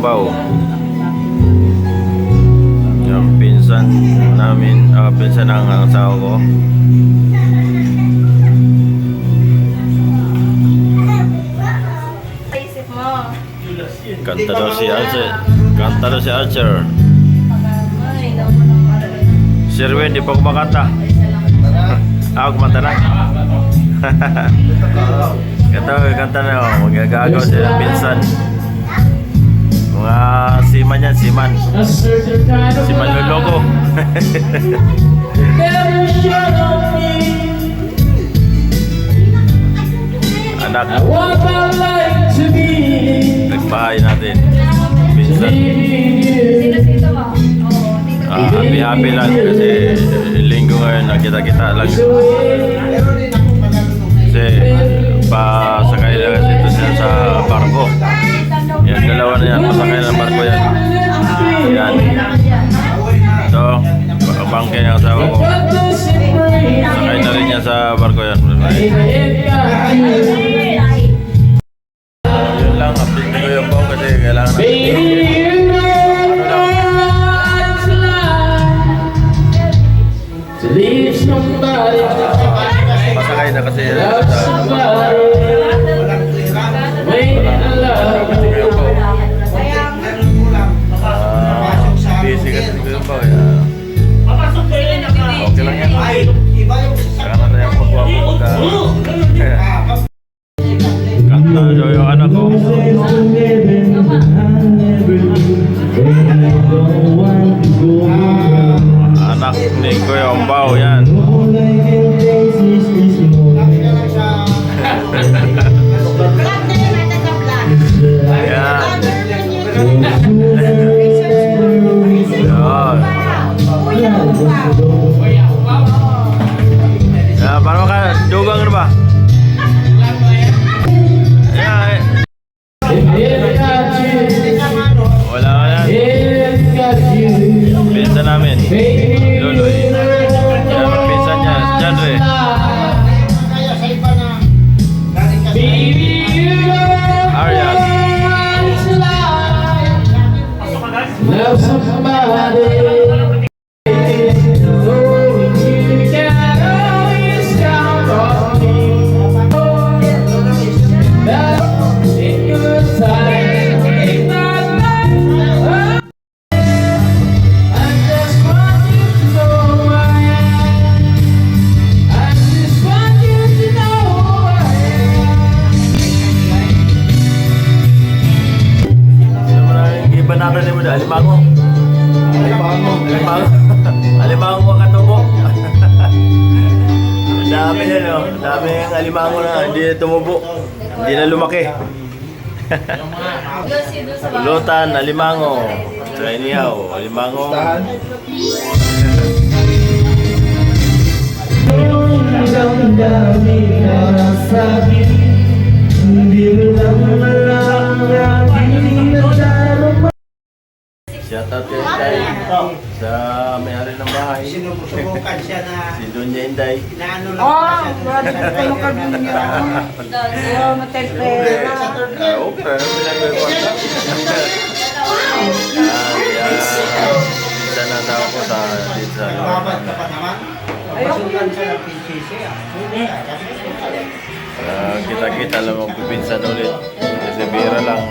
Ambao. Yung pinsan namin, ah, pinsan ng asawa ko. Kanta daw si Archer. Kanta daw si Archer. Si Erwin, di pa kumakanta. Ako kumanta na. Kanta, kanta na. Oh. Magagagaw sila pinsan. Mga siman yan, siman. Siman luloko. Anak, nagbahay natin. Dito. Ah, happy-happy lang kasi linggo ngayon nakita-kita lang. Kasi pa barko yan. Yun lang, update ko yung bau kasi kailangan na. Pasakay na kasi yan sa Daw yung anak ko. Anak ni Kuya Ombao yan. Yan. Luloy. Yan, pinsan niya. Janre. Aryan. Love somebody. Mo na? Alimango. Alimango. Alimango. Alimango mga katubo. Ang dami yan o. Ang dami yung alimango na hindi na tumubo. Hindi na lumaki. Sa. Lutan, alimango. Anyhow, alimango. Ang dami na nasabi Shout out kay Inday. Sa may-ari ng bahay. Sinubukan siya na Si Dunya Inday. inaano lang Oh, siya. brother, kayo ka din niya. Oh, matempera. Okay. Ah, yeah. Isa na tao ko sa dito sa Babad ka pa naman. Pasukan siya ng PCC. ah. Ah, kita-kita lang ang pipinsan ulit. Kasi bira lang.